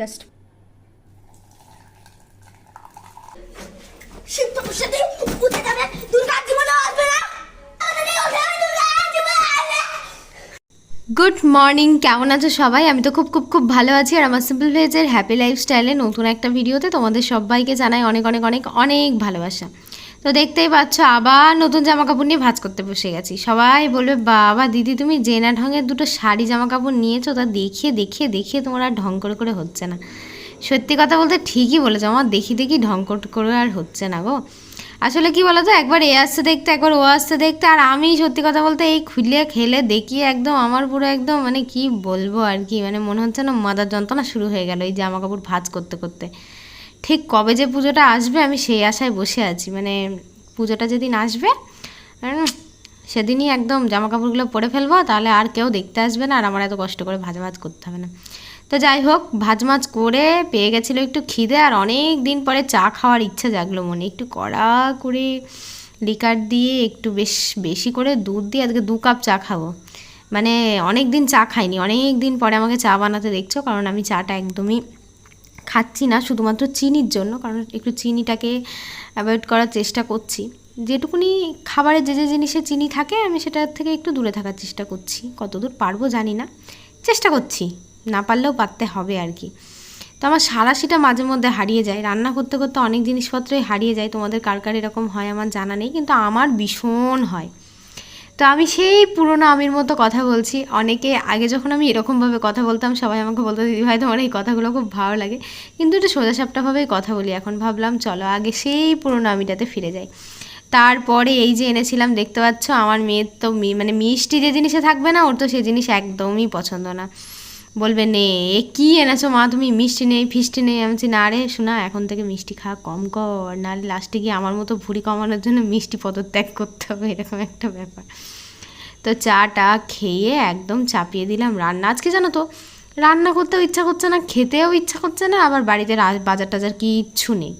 Just good morning কেমন আছো সবাই? আমি তো খুব খুব খুব ভালো আছি। আর আমার সিম্পল ভেজের হ্যাপি লাইফস্টাইলে নতুন একটা ভিডিওতে তোমাদের সবাইকে জানাই অনেক অনেক অনেক অনেক ভালোবাসা। তো দেখতেই পাচ্ছ, আবার নতুন জামা কাপড় নিয়ে ভাজ করতে বসে গেছি। সবাই বলবে, বাবা, দিদি, তুমি জেনা ঢঙের দুটো শাড়ি জামা কাপড় নিয়েছো, তা দেখিয়ে দেখিয়ে দেখিয়ে তোমার আর ঢং করে করে হচ্ছে না। সত্যি কথা বলতে ঠিকই বলেছ, আমার দেখি দেখি ঢং করে আর হচ্ছে না গো। আসলে কি বলতো, একবার এ আসতে দেখতে, একবার ও আসতে দেখতে, আর আমি সত্যি কথা বলতে এই খুলে খেলে দেখিয়ে একদম আমার পুরো একদম মানে কি বলব আর কি মানে মনে হচ্ছে না মাদার যন্ত্রণা শুরু হয়ে গেল এই জামা কাপড় ভাজ করতে করতে। ঠিক কবে যে পুজোটা আসবে আমি সেই আশায় বসে আছি। মানে পুজোটা যেদিন আসবে সেদিনই একদম জামা কাপড়গুলো পরে ফেলব, তাহলে আর কেউ দেখতে আসবে না আর আমার এত কষ্ট করে ভাজা ভাজ করতে হবে না। তো যাই হোক, ভাজ মাছ করে পেয়ে গেছিল একটু খিদে আর অনেক দিন পরে চা খাওয়ার ইচ্ছা জাগলো মনে। একটু কড়া করে লিকার দিয়ে একটু বেশ বেশি করে দুধ দিয়ে আজকে দু কাপ চা খাব। মানে অনেক দিন চা খাইনি, অনেক দিন পরে আমাকে চা বানাতে দেখছ, কারণ আমি চাটা একদমই খাচ্ছি না, শুধুমাত্র চিনির জন্য, কারণ একটু চিনিটাকে অ্যাভয়েড করার চেষ্টা করছি। যেটুকুনি খাবারে যে যে জিনিসে চিনি থাকে, আমি সেটার থেকে একটু দূরে থাকার চেষ্টা করছি। কতদূর পারব জানি না। চেষ্টা করছি, না পারলেও পারতে হবে আর কি। তো আমার সারাশিটা মাঝে মধ্যে হারিয়ে যায়। রান্না করতে করতে অনেক জিনিসপত্রই হারিয়ে যায়। তোমাদের কার কার এরকম হয় আমার জানা নেই, কিন্তু আমার ভীষণ হয়। তো আমি সেই পুরনো আমির মতো কথা বলছি। অনেকে আগে যখন আমি এরকমভাবে কথা বলতাম, সবাই আমাকে বলতো, দিদি ভাই, তোমার এই কথাগুলো খুব ভালো লাগে। কিন্তু একটু সোজাসাপটাভাবেই কথা বলি। এখন ভাবলাম, চলো, আগে সেই পুরনো আমিটাতে ফিরে যাই। তারপরে এই যে এনেছিলাম, দেখতে পাচ্ছ, আমার মেয়ের তো মানে মিষ্টি যে জিনিসে থাকবে না, ওর তো সেই জিনিস একদমই পছন্দ না। বলবে নে এ কী এনেছো মা? তুমি মিষ্টি নেই ফিষ্টি নেই। আমি বলছি, না রে শোনা এখন থেকে মিষ্টি খাওয়া কম কর। নাহলে লাস্টে গিয়ে আমার মতো ভুঁড়ি কমানোর জন্য মিষ্টি পদত্যাগ করতে হবে। এরকম একটা ব্যাপার। তো চাটা খেয়ে একদম চাপিয়ে দিলাম রান্না। আজকে জানো তো রান্না করতেও ইচ্ছা করছে না খেতেও ইচ্ছা করছে না আবার বাড়িতে বাজার টাজার কিচ্ছু নেই।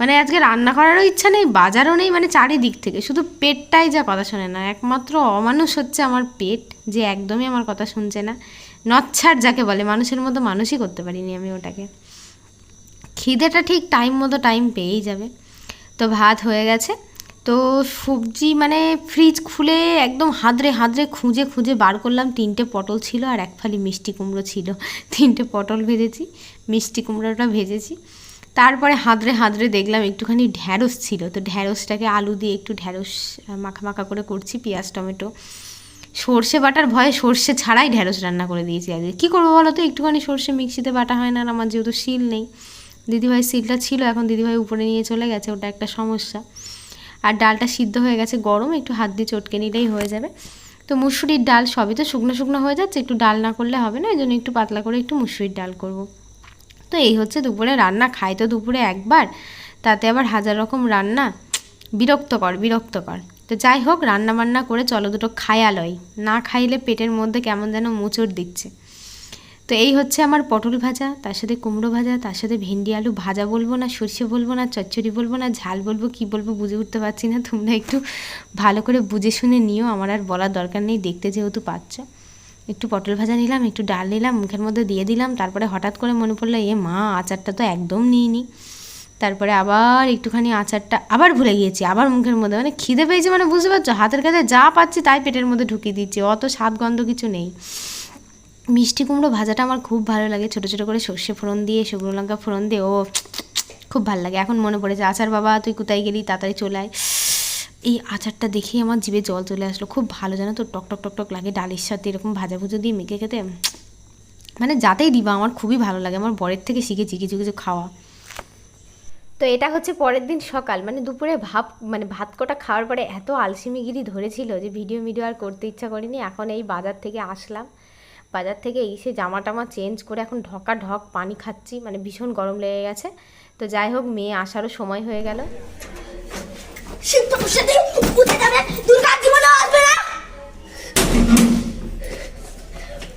মানে আজকে রান্না করারও ইচ্ছা নেই বাজারও নেই মানে চারিদিক থেকে। শুধু পেটটাই যা কথা শোনে না একমাত্র অমানুষ হচ্ছে আমার পেট যে একদমই আমার কথা শুনছে না। নচ্ছার যাকে বলে, মানুষের মতো মানুষই করতে পারিনি আমি ওটাকে। খিদেটা ঠিক টাইম মতো টাইম পেয়েই যাবে। তো ভাত হয়ে গেছে। তো সবজি মানে ফ্রিজ খুলে একদম হাদরে হাদরে খুঁজে খুঁজে বার করলাম। তিনটে পটল ছিল আর এক ফালি মিষ্টি কুমড়ো ছিল। তিনটে পটল ভেজেছি, মিষ্টি কুমড়োটা ভেজেছি। তারপরে হাদরে হাদরে দেখলাম একটুখানি ঢ্যাঁড়স ছিল। তো ঢ্যাঁড়সটাকে আলু দিয়ে একটু ঢ্যাঁড়স, মাখা মাখা করে করছি, পেঁয়াজ, টমেটো। সর্ষে বাটার ভয়ে সর্ষে ছাড়াই ঢ্যাঁড়স রান্না করে দিয়েছি আজকে। কী করব বলো তো? একটুখানি সর্ষে মিক্সিতে বাটা হয় না, আর আমার যেহেতু শিল নেই। দিদিভাই শিলটা ছিল, এখন দিদিভাই উপরে নিয়ে চলে গেছে, ওটা একটা সমস্যা। আর ডালটা সিদ্ধ হয়ে গেছে গরম, একটু হাত দিয়ে চটকে নিলেই হয়ে যাবে। তো মুসুরির ডাল সবই তো শুকনো শুকনো হয়ে যাচ্ছে, একটু ডাল না করলে হবে না এই জন্য একটু পাতলা করে একটু মুসুরির ডাল করব। তো এই হচ্ছে দুপুরে রান্না, খাই তো দুপুরে একবার, তাতে আবার হাজার রকম রান্না। বিরক্তকর বিরক্তকর। তো যাই হোক, রান্নাবান্না করে চলো দুটো খায়ালয় না খাইলে পেটের মধ্যে কেমন যেন মুচড় দিচ্ছে। তো এই হচ্ছে আমার পটল ভাজা, তার সাথে কুমড়ো ভাজা, তার সাথে ভেন্ডি আলু ভাজা বলব না, সর্ষে বলব না, চচ্চড়ি বলব না, ঝাল বলব, কি বলব বুঝে উঠতে পারছি না। তোমরা একটু ভালো করে বুঝে শুনে নিও, আমার আর বলার দরকার নেই, দেখতে যেহেতু পাচ্ছ। একটু পটল ভাজা নিলাম, একটু ডাল নিলাম, মুখের মধ্যে দিয়ে দিলাম, তারপরে হঠাৎ করে মনে পড়ল, এ মা, আচারটা তো একদম নিইনি। তারপরে আবার একটুখানি আচারটা আবার ভুলে গিয়েছি, আবার মুখের মধ্যে মানে খিদে পেয়েছে মানে বুঝতে পারছ? হাতের কাছে যা পাচ্ছি তাই পেটের মধ্যে ঢুকিয়ে দিচ্ছি, অত স্বাদ গন্ধ কিছু নেই। মিষ্টি কুমড়ো ভাজাটা আমার খুব ভালো লাগে, ছোটো ছোটো করে সর্ষে ফোড়ন দিয়ে, শুকনো লঙ্কা ফোড়ন দিয়ে ও খুব ভালো লাগে। এখন মনে পড়েছে, আচার বাবা, তুই কোথায় গেলি? তাড়াতাড়ি চলে আয়। এই আচারটা দেখেই আমার জিভে জল চলে আসলো, খুব ভালো জানো তো, টক টক টক টক লাগে ডালের সাথে, এরকম ভাজা ভুজো দিয়ে মেখে খেতে। মানে যাতেই দিবা, আমার খুবই ভালো লাগে, আমার বরের থেকে শিখেছি কিছু কিছু খাওয়া। তো এটা হচ্ছে পরের দিন সকাল। মানে দুপুরে ভাত মানে ভাত কটা খাওয়ার পরে এত আলসিমিগিরি ধরেছিল যে ভিডিও ভিডিও আর করতে ইচ্ছা করিনি। এখন এই বাজার থেকে আসলাম। বাজার থেকে এসে জামা টামা চেঞ্জ করে এখন ঢকা ঢক পানি খাচ্ছি। মানে ভীষণ গরম লেগে গেছে। তো যাই হোক মেয়ে আসারও সময় হয়ে গেল।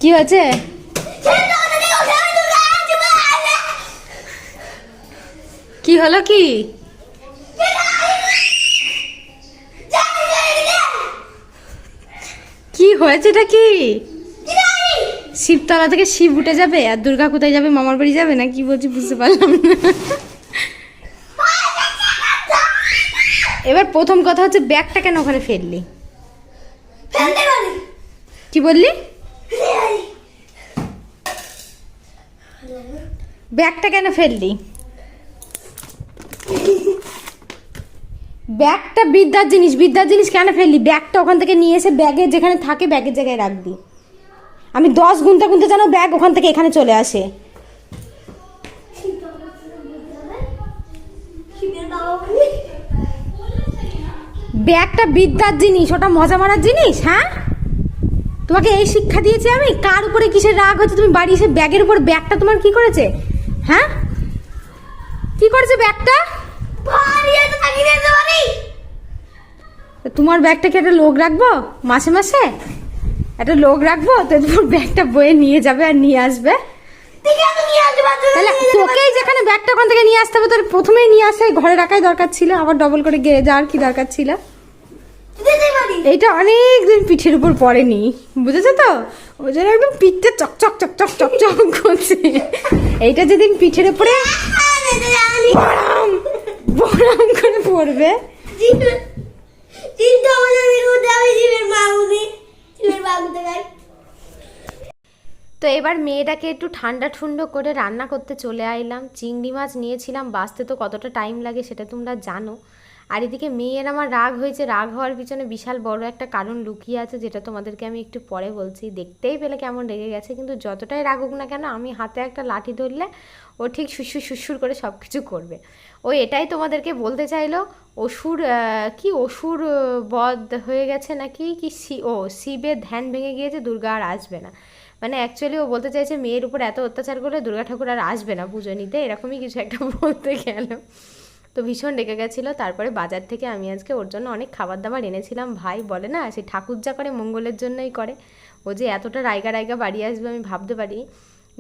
কি হয়েছে আমাদের ওঠে দুর্গা জীবনে আসবে কি হলো কি? কি হয়েছে এটা কি? শিবতলা থেকে শিব উঠে যাবে আর দুর্গা কোথায় যাবে? মামার বাড়ি যাবে না কি বলছি বুঝতে পারলাম না। এবার প্রথম কথা হচ্ছে ব্যাগটা কেন ওখানে ফেললি? কি বললি? ব্যাগটা কেন ফেললি? ব্যাগটা বিদ্যার জিনিস বিদ্যার জিনিস কেন ফেললি? ব্যাগটা ওখান থেকে নিয়ে এসে ব্যাগে যেখানে থাকে ব্যাগের জায়গায় রাখবি। আমি দশ গুনতে গুনতে যেন ব্যাগ ওখান থেকে এখানে চলে আসে। ব্যাগটা বিদ্যার জিনিস, ওটা মজা মারার জিনিস হ্যাঁ? তোমাকে এই শিক্ষা দিয়েছি আমি? কার উপরে কিসের রাগ হচ্ছে? তুমি বাড়ি এসে ব্যাগের উপর ব্যাগটা তোমার কি করেছে? হ্যাঁ? কি করেছে ব্যাগটা? তোমার ব্যাগটা কি একটা লোক রাখব? মাসে মাসে? একটা লোক রাখব, তো তোমার ব্যাগটা বয়ে নিয়ে যাবে আর নিয়ে আসবে। তাহলে তোকেই যেখানে ব্যাগটা ওখান থেকে নিয়ে আসতে হবে, তোর প্রথমেই নিয়ে আসে, ঘরে রাখাই দরকার ছিল, আবার ডবল করে গিয়ে যাওয়ার কি দরকার ছিল। এইটা অনেক দিন পিঠের উপর পড়েনি, বুঝেছ তো? ওই জন্য একদম পিঠটা চকচক চকচক চকচক করছে। এইটা যেদিন পিঠের উপরে বাবু থেকে তো এবার মেয়েটাকে একটু ঠান্ডা ঠুন্ডো করে রান্না করতে চলে আইলাম। চিংড়ি মাছ নিয়েছিলাম বাঁচতে তো কতটা টাইম লাগে সেটা তোমরা জানো। আর এদিকে মেয়ের আমার রাগ হয়েছে, রাগ হওয়ার পিছনে বিশাল বড় একটা কারণ লুকিয়ে আছে যেটা তোমাদেরকে আমি একটু পরে বলছি। দেখতেই পেলে কেমন রেগে গেছে, কিন্তু যতটাই রাগুক না কেন আমি হাতে একটা লাঠি ধরলে ও ঠিক শুশুর শুশুর করে সব কিছু করবে। ও এটাই তোমাদেরকে বলতে চাইলো, অসুর কি অসুর বধ হয়ে গেছে নাকি? কি শি, ও শিবের ধ্যান ভেঙে গিয়েছে, দুর্গা আর আসবে না। মানে অ্যাকচুয়ালি ও বলতে চাইছে মেয়ের উপর এত অত্যাচার করলে দুর্গা ঠাকুর আর আসবে না পুজো নিতে, এরকমই কিছু একটা বলতে গেল। তো ভীষণ রেগে গেছিল। তারপরে বাজার থেকে আমি আজকে ওর জন্য অনেক খাবার দাবার এনেছিলাম। ভাই বলে, না, সে ঠাকুর যা করে মঙ্গলের জন্যই করে। ও যে এতটা রায়গা রায়গা বাড়ি আসবে আমি ভাবতে পারি।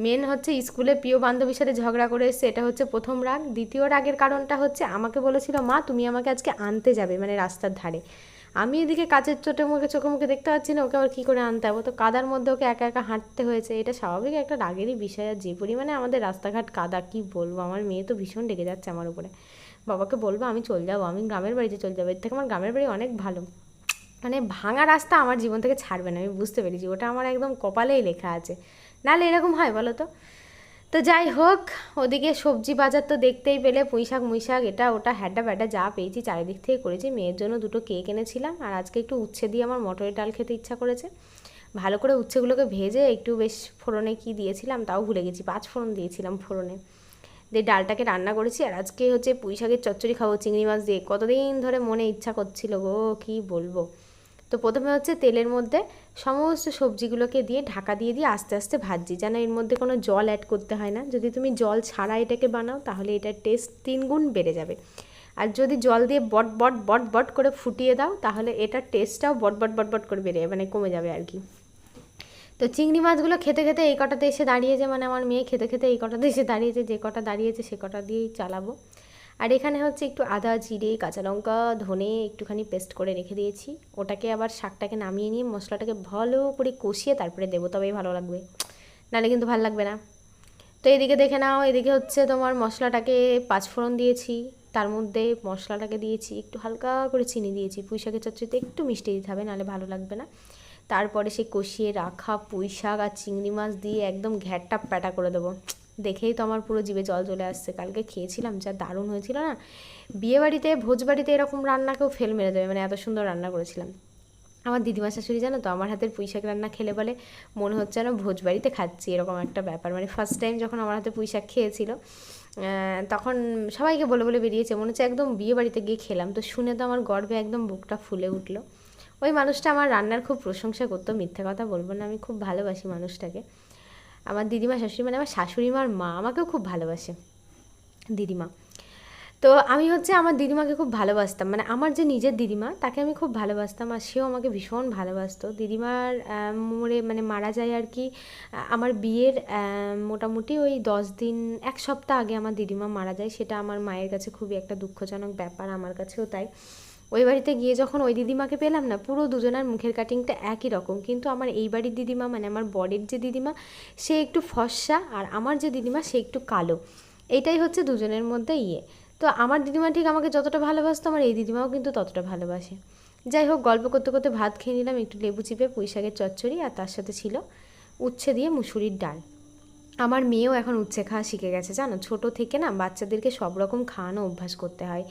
মেন হচ্ছে স্কুলে প্রিয় বান্ধবীর সাথে ঝগড়া করে এসছে, এটা হচ্ছে প্রথম রাগ। দ্বিতীয় রাগের কারণটা হচ্ছে আমাকে বলেছিল, মা, তুমি আমাকে আজকে আনতে যাবে মানে রাস্তার ধারে। আমি এদিকে কাচের চোটে মুখে, চোখে মুখে দেখতে পাচ্ছি না, ওকে আবার কী করে আনতে হবে তো কাদার মধ্যে ওকে একা একা হাঁটতে হয়েছে, এটা স্বাভাবিক একটা রাগেরই বিষয়। আর যে পরিমাণে আমাদের রাস্তাঘাট কাদা, কি বলব? আমার মেয়ে তো ভীষণ ডেকে যাচ্ছে আমার উপরে। বাবাকে বলব, আমি চলে যাব, আমি গ্রামের বাড়িতে চলে যাব। এর থেকে আমার গ্রামের বাড়ি অনেক ভালো। মানে ভাঙা রাস্তা আমার জীবন থেকে ছাড়বে না, আমি বুঝতে পেরেছি। ওটা আমার একদম কপালেই লেখা আছে। নাহলে এরকম হয় বলো তো? তো যাই হোক, ওদিকে সবজি বাজার তো দেখতেই পেলে পুঁই শাক মুই শাক এটা, ওটা, হ্যাডা ব্যাডা যা পেয়েছি, চারিদিক থেকে করেছি। মেয়ের জন্য দুটো কেক এনেছিলাম, আর আজকে একটু উচ্ছে দিয়ে আমার মটরের ডাল খেতে ইচ্ছা করেছে। ভালো করে উচ্ছেগুলোকে ভেজে একটু বেশ ফোড়নে কি দিয়েছিলাম তাও ভুলে গেছি, পাঁচ ফোড়ন দিয়েছিলাম ফোড়নে। দিয়ে ডালটাকে রান্না করেছি আর আজকে হচ্ছে পুঁই শাকের চচ্চড়ি খাব, চিংড়ি মাছ দিয়ে। কতদিন ধরে মনে ইচ্ছা করছিল গো, কি বলব? তো প্রথমে হচ্ছে তেলের মধ্যে সমস্ত সবজিগুলোকে দিয়ে ঢাকা দিয়ে দিয়ে আস্তে আস্তে ভাজছি, যেন এর মধ্যে কোনো জল অ্যাড করতে হয় না। যদি তুমি জল ছাড়া এটাকে বানাও, তাহলে এটার টেস্ট তিন গুণ বেড়ে যাবে। আর যদি জল দিয়ে বট বট বট বট করে ফুটিয়ে দাও, তাহলে এটার টেস্টটাও বট বট বট বট করে বেড়ে মানে কমে যাবে আর কি। তো চিংড়ি মাছগুলো খেতে খেতে এই কটাতে এসে দাঁড়িয়েছে মানে আমার মেয়ে খেতে খেতে এই কটাতে এসে দাঁড়িয়েছে, যে কটা দাঁড়িয়েছে সে কটা দিয়েই চালাবো। আর এখানে হচ্ছে একটু আদা, জিরে, কাঁচা লঙ্কা, ধনে একটুখানি পেস্ট করে রেখে দিয়েছি। ওটাকে আবার শাকটাকে নামিয়ে নিয়ে মশলাটাকে ভালো করে কষিয়ে তারপরে দেবো, তবেই ভালো লাগবে। নাহলে কিন্তু ভালো লাগবে না। তো এদিকে দেখে নাও, এদিকে হচ্ছে তোমার মশলাটাকে পাঁচফোড়ন দিয়েছি, তার মধ্যে মশলাটাকে দিয়েছি, একটু হালকা করে চিনি দিয়েছি। পুঁই শাকের চচ্চড়িতে একটু মিষ্টি দিতে হবে, নাহলে ভালো লাগবে না। তারপরে সে কষিয়ে রাখা পুঁই শাক আর চিংড়ি মাছ দিয়ে একদম ঘ্যাটটা প্যাটা করে দেবো। দেখেই তো আমার পুরো জিভে জল চলে আসছে। কালকে খেয়েছিলাম, যা দারুণ হয়েছিল না? বিয়েবাড়িতে, ভোজবাড়িতে এরকম রান্না কেউ ফেল মেরে দেবে মানে এত সুন্দর রান্না করেছিলাম। আমার দিদিমা শাশুড়ি জানো তো, আমার হাতের পুঁই শাক রান্না খেলে বলে, মনে হচ্ছে যেন ভোজবাড়িতে খাচ্ছি, এরকম একটা ব্যাপার। মানে ফার্স্ট টাইম যখন আমার হাতে পুঁই শাক খেয়েছিল তখন সবাইকে বলে বলে বেরিয়েছে, মনে হচ্ছে একদম বিয়ে বাড়িতে গিয়ে খেলাম। তো শুনে তো আমার গর্বে একদম বুকটা ফুলে উঠল। ওই মানুষটা আমার রান্নার খুব প্রশংসা করতো, মিথ্যে কথা বলব না, আমি খুব ভালোবাসি মানুষটাকে। আমার দিদিমা, শাশুড়ি মানে আমার শাশুড়ি মার মা আমাকেও খুব ভালোবাসে, দিদিমা। তো আমি হচ্ছে আমার দিদিমাকে খুব ভালোবাসতাম মানে আমার যে নিজের দিদিমা, তাকে আমি খুব ভালোবাসতাম আর সেও আমাকে ভীষণ ভালোবাসতো। দিদিমার মরে মানে মারা যায় আর কি আমার বিয়ের মোটামুটি ওই দশ দিন, এক সপ্তাহ আগে আমার দিদিমা মারা যায়, সেটা আমার মায়ের কাছে খুবই একটা দুঃখজনক ব্যাপার, আমার কাছেও তাই। ওই বাড়িতে গিয়ে যখন ওই দিদিমাকে পেলাম না, পুরো দুজনের মুখের কাটিংটা একই রকম। কিন্তু আমার এই বাড়ির দিদিমা মানে আমার বরের যে দিদিমা, সে একটু ফর্সা আর আমার যে দিদিমা, সে একটু কালো। এটাই হচ্ছে দুজনের মধ্যে ইয়ে। তো আমার দিদিমা ঠিক আমাকে যতটা ভালোবাসতো, আমার এই দিদিমাও কিন্তু ততটা ভালোবাসে। যাই হোক, গল্প করতে করতে ভাত খেয়ে নিলাম, একটু লেবু চিপে, পুঁই শাকের চচ্চড়ি আর তার সাথে ছিল উচ্ছে দিয়ে মুসুরির ডাল। আমার মেয়েও এখন উচ্ছে খাওয়া শিখে গেছে, জানো? ছোট থেকে না বাচ্চাদেরকে সব রকম খাওয়ানো অভ্যাস করতে হয়।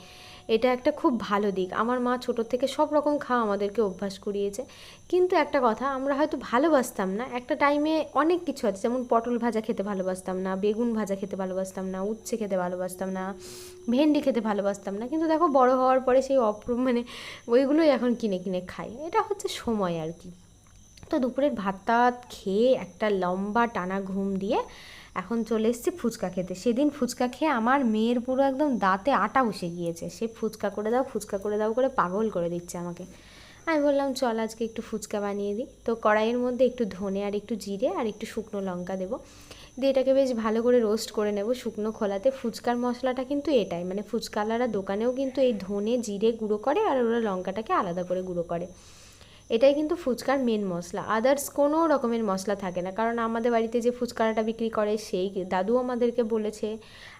এটা একটা খুব ভালো দিক। আমার মা ছোট থেকে সব রকম খাওয়া আমাদেরকে অভ্যাস করিয়েছে। কিন্তু একটা কথা, আমরা হয়তো ভালোবাসতাম না। একটা টাইমে অনেক কিছু আছে, যেমন পটল ভাজা খেতে ভালোবাসতাম না, বেগুন ভাজা খেতে ভালোবাসতাম না, উচ্ছে খেতে ভালোবাসতাম না, ভেন্ডি খেতে ভালোবাসতাম না। কিন্তু দেখো, বড় হওয়ার পরে সেই অপ্র মানে ওইগুলোই এখন কিনে কিনে খাই। এটা হচ্ছে সময় আর কি। তো দুপুরের ভাত খেয়ে একটা লম্বা টানা ঘুম দিয়ে এখন চলে এসেছি ফুচকা খেতে। সেদিন ফুচকা খেয়ে আমার মেয়ের পুরো একদম দাঁতে আটা বসে গিয়েছে। সে ফুচকা করে দাও, ফুচকা করে দাও করে পাগল করে দিচ্ছে আমাকে। আমি বললাম, চল আজকে একটু ফুচকা বানিয়ে দিই। তো কড়াইয়ের মধ্যে একটু ধনে আর একটু জিরে আর একটু শুকনো লঙ্কা দেবো। দিয়ে এটাকে বেশ ভালো করে রোস্ট করে নেব শুকনো খোলাতে। ফুচকার মশলাটা কিন্তু এটাই মানে ফুচকালারা দোকানেও কিন্তু এই ধনে, জিরে গুঁড়ো করে আর ওরা লঙ্কাটাকে আলাদা করে গুঁড়ো করে। এটাই কিন্তু ফুচকার মেন মশলা। আদার্স কোনো রকমের মশলা থাকে না। কারণ আমাদের বাড়িতে যে ফুচকাটা বিক্রি করে, সেই দাদু আমাদেরকে বলেছে,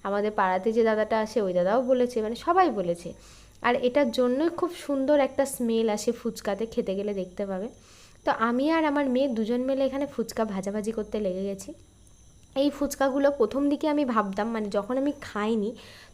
আমাদের পাড়াতে যে দাদাটা আসে, ওই দাদাও বলেছে মানে সবাই বলেছে। আর এটার জন্যই খুব সুন্দর একটা স্মেল আসে ফুচকাতে, খেতে গেলে দেখতে পাবে। তো আমি আর আমার মেয়ে দুজন মিলে এখানে ফুচকা ভাজাভাজি করতে লেগে গেছি। এই ফুচকাগুলো প্রথম দিকে আমি ভাবতাম মানে যখন আমি খাইনি,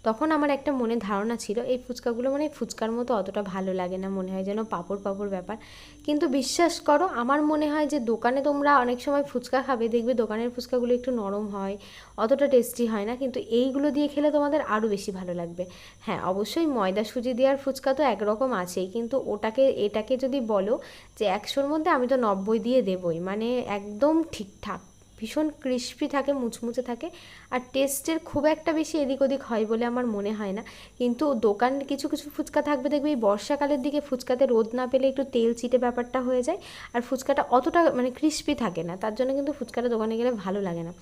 তখন আমার একটা মনে ধারণা ছিল, এই ফুচকাগুলো মানে ফুচকার মতো অতটা ভালো লাগে না, মনে হয় যেন পাপড় পাপড় ব্যাপার। কিন্তু বিশ্বাস করো, আমার মনে হয় যে দোকানে তোমরা অনেক সময় ফুচকা খাবে, দেখবে দোকানের ফুচকাগুলো একটু নরম হয়, অতটা টেস্টি হয় না, কিন্তু এইগুলো দিয়ে খেলে তোমাদের আরও বেশি ভালো লাগবে। হ্যাঁ অবশ্যই ময়দা সুজি দেওয়ার ফুচকা তো একরকম আছেই, কিন্তু ওটাকে, এটাকে যদি বলো যে একশোর মধ্যে আমি তো নব্বই দিয়ে দেবই মানে একদম ঠিকঠাক। ভীষণ ক্রিস্পি থাকে, মুচমুচে থাকে। আর টেস্টের খুব একটা বেশি এদিক ওদিক হয় বলে আমার মনে হয় না। কিন্তু দোকান কিছু কিছু ফুচকা থাকবে, দেখবে এই বর্ষাকালের দিকে ফুচকাতে রোদ না পেলে একটু তেল চিটে ব্যাপারটা হয়ে যায়। আর ফুচকাটা অতটা মানে ক্রিস্পি থাকে না, তার জন্য কিন্তু ফুচকাটা দোকানে গেলে ভালো লাগে না।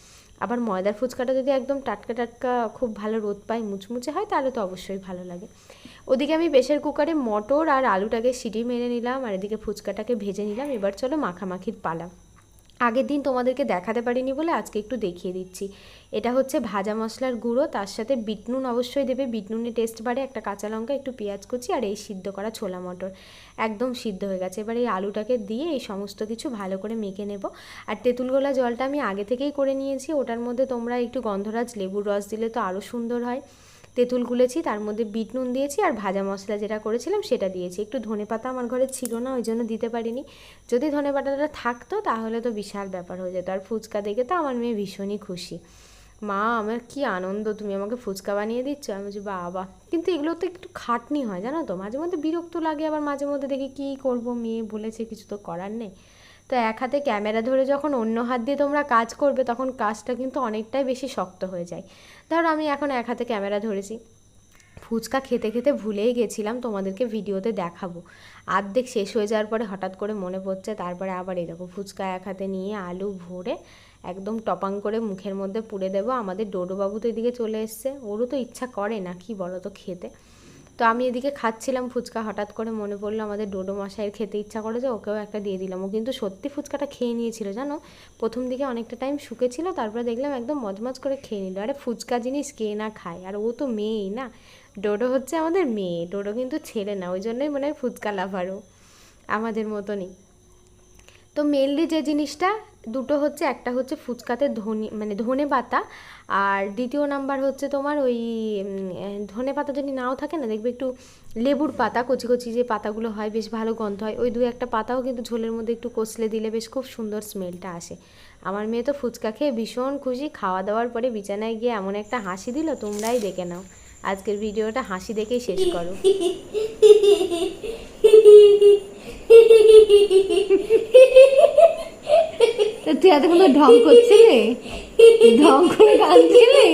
আবার ময়দার ফুচকাটা যদি একদম টাটকা টাটকা, খুব ভালো রোদ পায়, মুচমুচে হয়, তাহলে তো অবশ্যই ভালো লাগে। ওদিকে আমি প্রেশার কুকারে মটর আর আলুটাকে সিটি মেরে নিলাম, আর এদিকে ফুচকাটাকে ভেজে নিলাম। এবার চলো মাখামাখির পালা। আগের দিন তোমাদেরকে দেখাতে পারিনি বলে আজকে একটু দেখিয়ে দিচ্ছি। এটা হচ্ছে ভাজা মশলার গুঁড়ো, তার সাথে বিটনুন অবশ্যই দেবে। বিট নুনে টেস্ট বাড়ে একটা কাঁচা লঙ্কা, একটু পেঁয়াজ কুচি আর এই সিদ্ধ করা ছোলা মটর। একদম সিদ্ধ হয়ে গেছে। এবার এই আলুটাকে দিয়ে এই সমস্ত কিছু ভালো করে মেখে নেব। আর তেঁতুল গোলা জলটা আমি আগে থেকেই করে নিয়েছি। ওটার মধ্যে তোমরা একটু গন্ধরাজ লেবুর রস দিলে তো আরও সুন্দর হয়। তেঁতুল গুলেছি, তার মধ্যে বিট নুন দিয়েছি আর ভাজা মশলা যেটা করেছিলাম সেটা দিয়েছি। একটু ধনে পাতা আমার ঘরে ছিল না, ওই জন্য দিতে পারিনি। যদি ধনে পাতাটা থাকতো তাহলে তো বিশাল ব্যাপার হয়ে যেত। আর ফুচকা দেখে তো আমার মেয়ে ভীষণই খুশি। মা, আমার কি আনন্দ, তুমি আমাকে ফুচকা বানিয়ে দিচ্ছ? আমি বলছি, বাবা। কিন্তু এগুলো তো একটু খাটনি হয়, জানো তো? মাঝে মধ্যে বিরক্ত লাগে, আবার মাঝে মধ্যে দেখি কী করব মেয়ে বলেছে, কিছু তো করার নেই। তো এক হাতে ক্যামেরা ধরে যখন অন্য হাত দিয়ে তোমরা কাজ করবে, তখন কাজটা কিন্তু অনেকটাই বেশি শক্ত হয়ে যায়। ধরো আমি এখন এক হাতে ক্যামেরা ধরেছি। ফুচকা খেতে খেতে ভুলেই গেছিলাম, তোমাদেরকে ভিডিওতে দেখাবো। আর্ধেক শেষ হয়ে যাওয়ার পরে হঠাৎ করে মনে পড়ছে, তারপরে আবার দেখো, ফুচকা এক হাতে নিয়ে আলু ভরে একদম টপাং করে মুখের মধ্যে পুড়ে দেবো। আমাদের ডোডোবাবু তো এদিকে চলে এসছে। ওরও তো ইচ্ছা করে না, কি বলো তো খেতে। তো আমি এদিকে খাচ্ছিলাম ফুচকা, হঠাৎ করে মনে পড়ল আমাদের ডোডো মশাইয়ের খেতে ইচ্ছা করেছে, ওকেও একটা দিয়ে দিলাম। ও কিন্তু সত্যি ফুচকাটা খেয়ে নিয়েছিল, জানো? প্রথম দিকে অনেকটা টাইম শুকেছিল, তারপরে দেখলাম একদম মজমজ করে খেয়ে নিল। আরে ফুচকা জিনিস কে না খায়? আর ও তো মেয়েই না? ডোডো হচ্ছে আমাদের মেয়ে, ডোডো কিন্তু ছেলে না, ওই জন্যই মনে হয় ফুচকা লাভারও আমাদের মতনই। তো মেনলি যে জিনিসটা, দুটো হচ্ছে, একটা হচ্ছে ফুচকাতে ধনে মানে ধনে পাতা, আর দ্বিতীয় নাম্বার হচ্ছে তোমার ওই ধনে পাতা যদি নাও থাকে না, দেখবে একটু লেবুর পাতা, কচি কচি যে পাতাগুলো হয়, বেশ ভালো গন্ধ হয়। ওই দু একটা পাতাও কিন্তু ঝোলের মধ্যে একটু কষলে দিলে বেশ খুব সুন্দর স্মেলটা আসে। আমার মেয়ে তো ফুচকা খেয়ে ভীষণ খুশি। খাওয়া দাওয়ার পরে বিছানায় গিয়ে এমন একটা হাসি দিল, তোমরাই দেখে নাও। আজকের ভিডিওটা হাসি দেখেই শেষ করো। তুই এত কোনো ঢং করছিলি? ঢং করে কাঁদছিলি?